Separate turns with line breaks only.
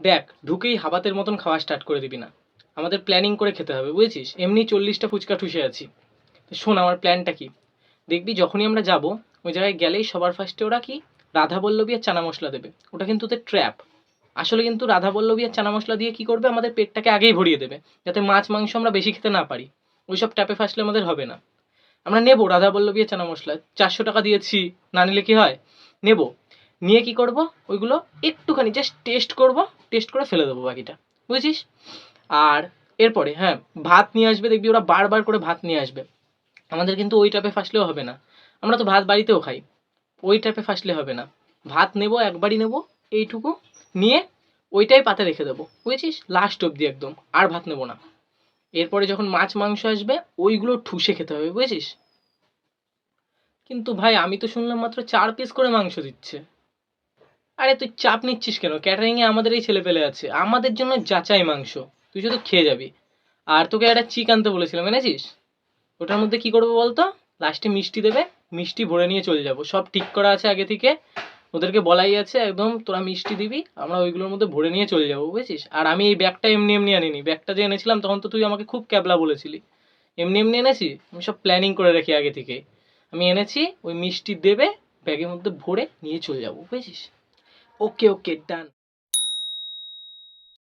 দেখ, ঢুকেই হাবাতের মতন খাওয়া স্টার্ট করে দিবি না। আমাদের প্ল্যানিং করে খেতে হবে, বুঝেছিস? এমনি চল্লিশটা ফুচকা ঠুসে আছি। শোন, আমার প্ল্যানটা কি? দেখবি, যখনই আমরা যাব, ওই জায়গায় গেলেই সবার ফার্স্টে ওরা কি? রাধা বল্লবী আর চানা মশলা দেবে। ওটা কিন্তু ওদের ট্র্যাপ আসলে কিন্তু রাধা বল্লবী আর চানা মশলা দিয়ে কি করবে? আমাদের পেটটাকে আগেই ভরিয়ে দেবে, যাতে মাছ, মাংস আমরা বেশি খেতে না পারি। ওইসব ট্যাপে ফাসলে আমাদের হবে না। আমরা নেব রাধা বল্লবী আর চানা মশলা। চারশো টাকা দিয়েছি, না নিলে কি হয়? নেব। নিয়ে কি করব? ওইগুলো একটুখানি জাস্ট টেস্ট করব টেস্ট করে ফেলে দেবো বাকিটা, বুঝেছিস? আর এরপরে হ্যাঁ ভাত নিয়ে আসবে, দেখবি ওরা বারবার করে ভাত নিয়ে আসবে। আমাদের কিন্তু ওই টাপে ফাসলেও হবে না। আমরা তো ভাত বাড়িতেও খাই, ওই টাপে ফাসলে হবে না। ভাত নেব, একবারই নেব, এইটুকু নিয়ে ওইটাই পাতে রেখে দেবো, বুঝেছিস? লাস্ট অবধি একদম, আর ভাত নেব না। এরপরে যখন মাছ, মাংস আসবে, ওইগুলো ঠুসে খেতে হবে, বুঝেছিস? কিন্তু ভাই, আমি তো শুনলাম মাত্র চার পিস করে মাংস দিচ্ছে। আরে তুই চাপ নিচ্ছিস কেন? ক্যাটারিংয়ে আমাদের এই ছেলে পেলে আছে। আমাদের জন্য যাচাই মাংস। তুই শুধু খেয়ে যাবি। আর তোকে একটা চিক আনতে বলেছিলাম এনেছিস ওটার মধ্যে কি করব বলতো? লাস্টে মিষ্টি দেবে, মিষ্টি ভরে নিয়ে চলে যাব। সব ঠিক করা আছে আগে থেকে। ওদেরকে বলাই আছে একদম, তোরা মিষ্টি দিবি, আমরা ওইগুলোর মধ্যে ভরে নিয়ে চলে যাব, বুঝেছিস? আর আমি এই ব্যাগটা এমনি এমনি আনিনি। ব্যাগটা যে এনেছিলাম, তখন তো তুই আমাকে খুব ক্যাবলা বলেছিলি। এমনি এমনি এনেছি আমি সব প্ল্যানিং করে রাখি আগে থেকে। আমি এনেছি, ওই মিষ্টি দেবে, ব্যাগের মধ্যে ভরে নিয়ে চলে যাব, বুঝেছিস? okay okay done.